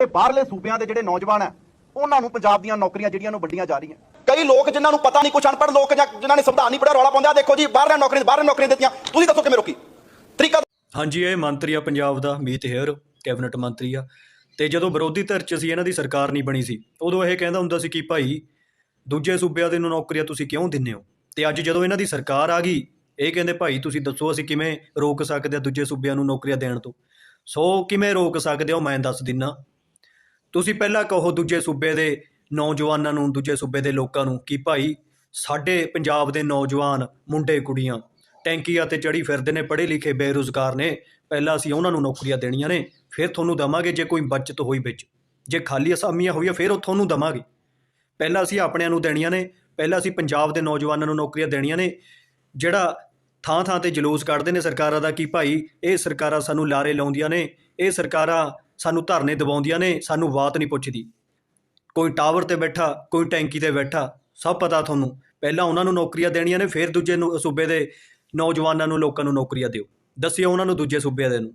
ਤੇ ਬਾਹਰਲੇ ਸੂਬਿਆਂ ਦੇ ਜਿਹੜੇ ਨੌਜਵਾਨ ਆ, ਉਹਨਾਂ ਨੂੰ ਪੰਜਾਬ ਦੀਆਂ ਨੌਕਰੀਆਂ ਜਿਹੜੀਆਂ ਨੂੰ ਵੰਡੀਆਂ ਜਾ ਰਹੀਆਂ। ਕਈ ਲੋਕ ਜਿਨ੍ਹਾਂ ਨੂੰ ਪਤਾ ਨਹੀਂ ਕੁਛ ਅਨਪੜ੍ਹ ਲੋਕ ਜਾਂ ਜਿਨ੍ਹਾਂ ਨੇ ਸੰਵਿਧਾਨ ਨਹੀਂ ਪੜ੍ਹਿਆ, ਰੌਲਾ ਪਾਉਂਦੇ ਆ, ਦੇਖੋ ਜੀ ਬਾਹਰਲੇ ਨੌਕਰੀਆਂ ਬਾਹਰਲੇ ਨੌਕਰੀਆਂ ਦਿੱਤੀਆਂ। ਤੁਸੀਂ ਦੱਸੋ ਕਿਵੇਂ ਰੋਕੀ? ਤਰੀਕਾ ਹਾਂਜੀ, ਇਹ ਮੰਤਰੀ ਆ ਪੰਜਾਬ ਦਾ, ਮੀਤ ਹੇਅਰ, ਕੈਬਨਿਟ ਮੰਤਰੀ ਆ। ਤੇ ਜਦੋਂ ਵਿਰੋਧੀ ਧਿਰ 'ਚ ਸੀ, ਇਹਨਾਂ ਦੀ ਸਰਕਾਰ ਨਹੀਂ ਬਣੀ ਸੀ, ਉਦੋਂ ਇਹ ਕਹਿੰਦਾ ਹੁੰਦਾ ਸੀ ਕਿ ਭਾਈ, ਦੂਜੇ ਸੂਬਿਆਂ ਦੇ ਨੂੰ ਨੌਕਰੀਆਂ ਤੁਸੀਂ ਕਿਉਂ ਦਿੰਦੇ ਹੋ? ਤੇ ਅੱਜ ਜਦੋਂ ਇਹਨਾਂ ਦੀ ਸਰਕਾਰ ਆ ਗਈ, ਇਹ ਕਹਿੰਦੇ, ਭਾਈ, ਤੁਸੀਂ ਦੱਸੋ ਅਸੀਂ ਕਿਵੇਂ ਰੋਕ ਸਕਦੇ ਆ ਦੂਜੇ ਸੂਬਿਆਂ ਨੂੰ ਨੌਕਰੀਆਂ ਦੇਣ ਤੋਂ? ਸੋ ਕਿਵੇਂ ਰੋਕ ਸਕਦੇ ਹੋ ਮੈਂ ਦੱਸ ਦਿੰਨਾ। ਤੁਸੀਂ ਪਹਿਲਾਂ ਕਹੋ ਦੂਜੇ ਸੂਬੇ ਦੇ ਨੌਜਵਾਨਾਂ ਨੂੰ, ਦੂਜੇ ਸੂਬੇ ਦੇ ਲੋਕਾਂ ਨੂੰ ਕਿ ਭਾਈ ਸਾਡੇ ਪੰਜਾਬ ਦੇ ਨੌਜਵਾਨ ਮੁੰਡੇ, ਕੁੜੀਆਂ ਟੈਂਕੀਆਂ ਤੇ ਚੜੀ ਫਿਰਦੇ ਨੇ, ਪੜ੍ਹੇ ਲਿਖੇ ਬੇਰੁਜ਼ਗਾਰ ਨੇ, ਪਹਿਲਾਂ ਅਸੀਂ ਉਹਨਾਂ ਨੂੰ ਨੌਕਰੀਆਂ ਦੇਣੀਆਂ ਨੇ, ਫਿਰ ਤੁਹਾਨੂੰ ਦਵਾਂਗੇ ਜੇ ਕੋਈ ਬਚਤ ਹੋਈ ਵਿੱਚ। ਜੇ ਖਾਲੀ ਅਸਾਮੀਆਂ ਹੋਈਆਂ, ਫਿਰ ਉਹ ਤੁਹਾਨੂੰ ਦਵਾਂਗੇ। ਪਹਿਲਾਂ ਅਸੀਂ ਆਪਣਿਆਂ ਨੂੰ ਦੇਣੀਆਂ ਨੇ, ਪਹਿਲਾਂ ਅਸੀਂ ਪੰਜਾਬ ਦੇ ਨੌਜਵਾਨਾਂ ਨੂੰ ਨੌਕਰੀਆਂ ਦੇਣੀਆਂ ਨੇ, ਜਿਹੜਾ ਥਾਂ ਥਾਂ ਤੇ ਜਲੂਸ ਕੱਢਦੇ ਨੇ ਸਰਕਾਰਾਂ ਦਾ ਕਿ ਭਾਈ ਇਹ ਸਰਕਾਰਾਂ ਸਾਨੂੰ ਲਾਰੇ ਲਾਉਂਦੀਆਂ ਨੇ, ਇਹ ਸਰਕਾਰਾਂ ਸਾਨੂੰ ਧਰਨੇ ਦਬਾਉਂਦੀਆਂ ਨੇ, ਸਾਨੂੰ ਬਾਤ ਨਹੀਂ ਪੁੱਛਦੀ। ਕੋਈ ਟਾਵਰ ਤੇ ਬੈਠਾ, ਕੋਈ ਟੈਂਕੀ ਤੇ ਬੈਠਾ, ਸਭ ਪਤਾ ਤੁਹਾਨੂੰ। ਪਹਿਲਾਂ ਉਹਨਾਂ ਨੂੰ ਨੌਕਰੀਆਂ ਦੇਣੀਆਂ ਨੇ, ਫਿਰ ਦੂਜੇ ਨੂੰ- ਸੂਬੇ ਦੇ ਨੌਜਵਾਨਾਂ ਨੂੰ, ਲੋਕਾਂ ਨੂੰ ਨੌਕਰੀਆਂ ਦਿਓ। ਦੱਸਿਓ ਉਹਨਾਂ ਨੂੰ ਦੂਜੇ ਸੂਬਿਆਂ ਦੇ ਨੂੰ।